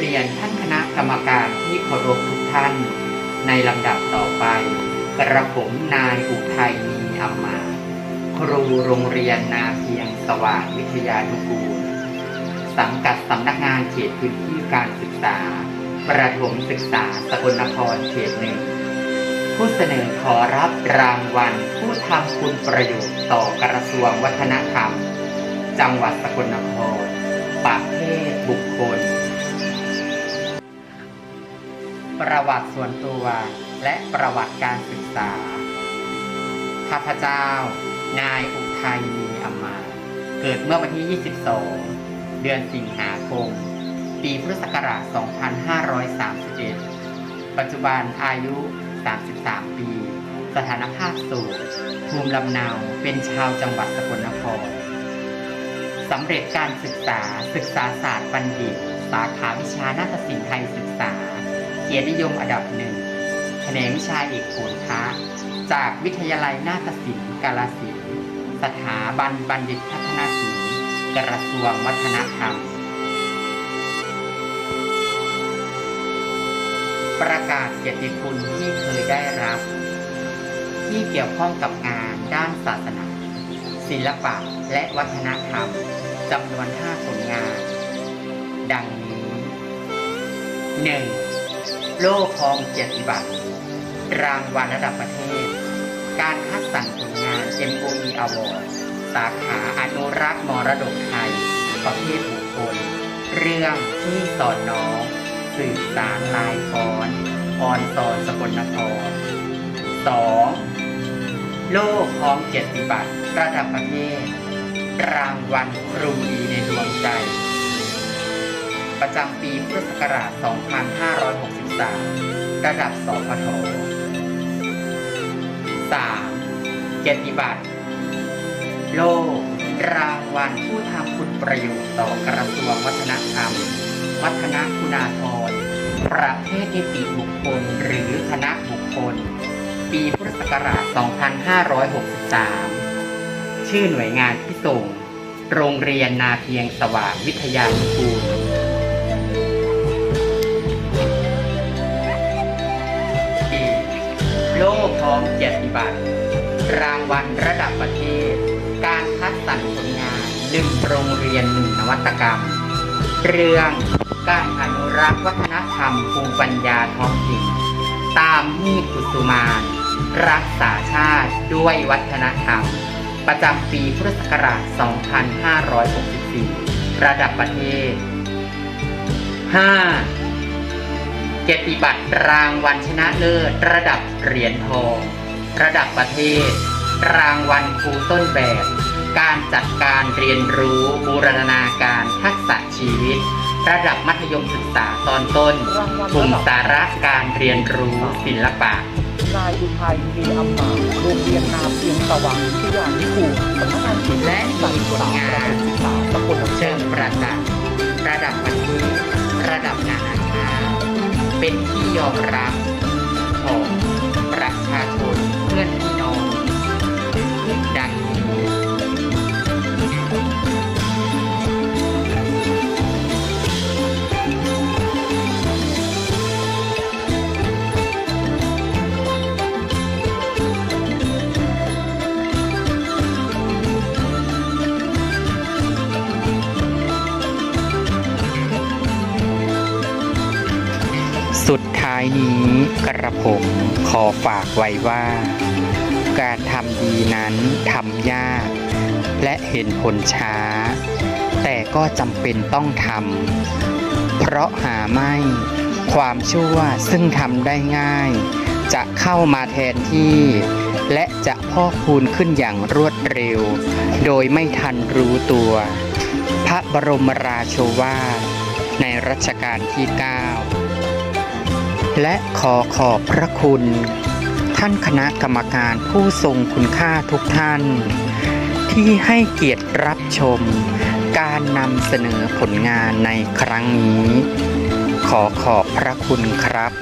เรียนท่านคณะกรรมการที่เคารพทุกท่าน ในลำดับต่อไป กระผมนายอุทัยมีอำมา ครูโรงเรียนนาเพียงสว่างวิทยานุกูล สังกัดสำนักงานเขตพื้นที่การศึกษา ประถมศึกษาสกลนครเขตหนึ่งผู้เสนอขอรับรางวัลผู้ทำคุณประโยชน์ต่อกระทรวงวัฒนธรรม จังหวัดสกลนครประเภทบุคคล ประวัติส่วนตัว และประวัติการศึกษา ข้าพเจ้า นายอุทัยมีอมา เกิดเมื่อวันที่ 22 เดือนสิงหาคม ปีพุทธศักราช 2531 ปัจจุบันอายุ 33 ปี สถานภาพสูงภูมิลำเนาเป็นชาวจังหวัดสกลนครสำเร็จการศึกษาศึกษาศาสตร์บัณฑิต สาขาวิชานาฏศิลป์ไทยศึกษา กียรตินิยมอันดับหนึ่งแขนงวิชาเอกโขนค้าจากวิทยาลัยนาฏศิลป์กาลสินธุ์สถาบันบัณฑิตพัฒนาศิลป์กระทรวงวัฒนธรรม ประกาศเกียรติคุณที่เคยได้รับ ที่เกี่ยวข้องกับงานด้านศาสนา ศิลปะและวัฒนธรรมจำนวน 5 ผลงาน ดังนี้ 1. โล่ทองเกียรติบัตร รางวัลระดับประเทศ การคัดสรรผลงาน MOE Award สาขาอนุรักษ์มรดกไทย ประเภทบุคคล เรื่องที่สอนน้องสื่อสารลายฟอนออนซอนสกลนคร 2. โล่พร้อมเกียรติบัตร ระดับประเทศ รางวัลครูดีในดวง ประจำปีพุทธศักราช 2563 ระดับสพท 3. เกียรติบัตร โล่รางวัลผู้ทำคุณประโยชน์ต่อกระทรวงวัฒนธรรม วัฒนคุณาธร ประเภทนิติบุคคลหรือคณะบุคคล ปีพุทธศักราช 2563 ชื่อหน่วยงานที่ส่งโรงเรียนนาเพียงสว่างวิทยานุกูล โล่พร้อมเกียรติบัตร รางวัลระดับประเทศ การคัดสรรผลงานหนึ่งโรงเรียนหนึ่งนวัตกรรม เรื่องการอนุรักษ์วัฒนธรรมภูมิปัญญาท้องถิ่นตามมีกุสุมานรักษาชาติด้วยวัฒนธรรม ประจำปีพุทธศักราช 2564 ระดับประเทศ 5. เกียรติบัตรรางวัลชนะเลิศ ระดับเหรียญทอง ระดับประเทศ รางวัลครูต้นแบบ การจัดการเรียนรู้บูรณาการทักษะชีวิต ระดับมัธยมศึกษาตอนต้นกลุ่มสาระการเรียนรู้ศิลปะนายอุทัยมีอำมาตย์โรงเรียนนาเพียงสว่างวิทยานิคูลสำนักงานเขตและมีผลงานศึกษาสกลนคเชิรงประจักษ์ระดับประเทศระดับนานาชาติเป็นที่ ยอมรับของประชาชนเพื่อนพี่น้องดังนี้สุดายนี้กระผมขอฝากไว้ว่า การทำดีนั้นทำยาก และเห็นผลช้า แต่ก็จำเป็นต้องทำเพราะหาไม่ความชั่วซึ่งทำได้ง่าย จะเข้ามาแทนที่ และจะพอกพูนขึ้นอย่างรวดเร็ว โดยไม่ทันรู้ตัว พระบรมราโชวาทในรัชกาลที่ 9 และขอขอบพระคุณ ท่านคณะกรรมการผู้ทรงคุณค่าทุกท่าน ที่ให้เกียรติรับชม การนำเสนอผลงานในครั้งนี้ ขอขอบพระคุณครับ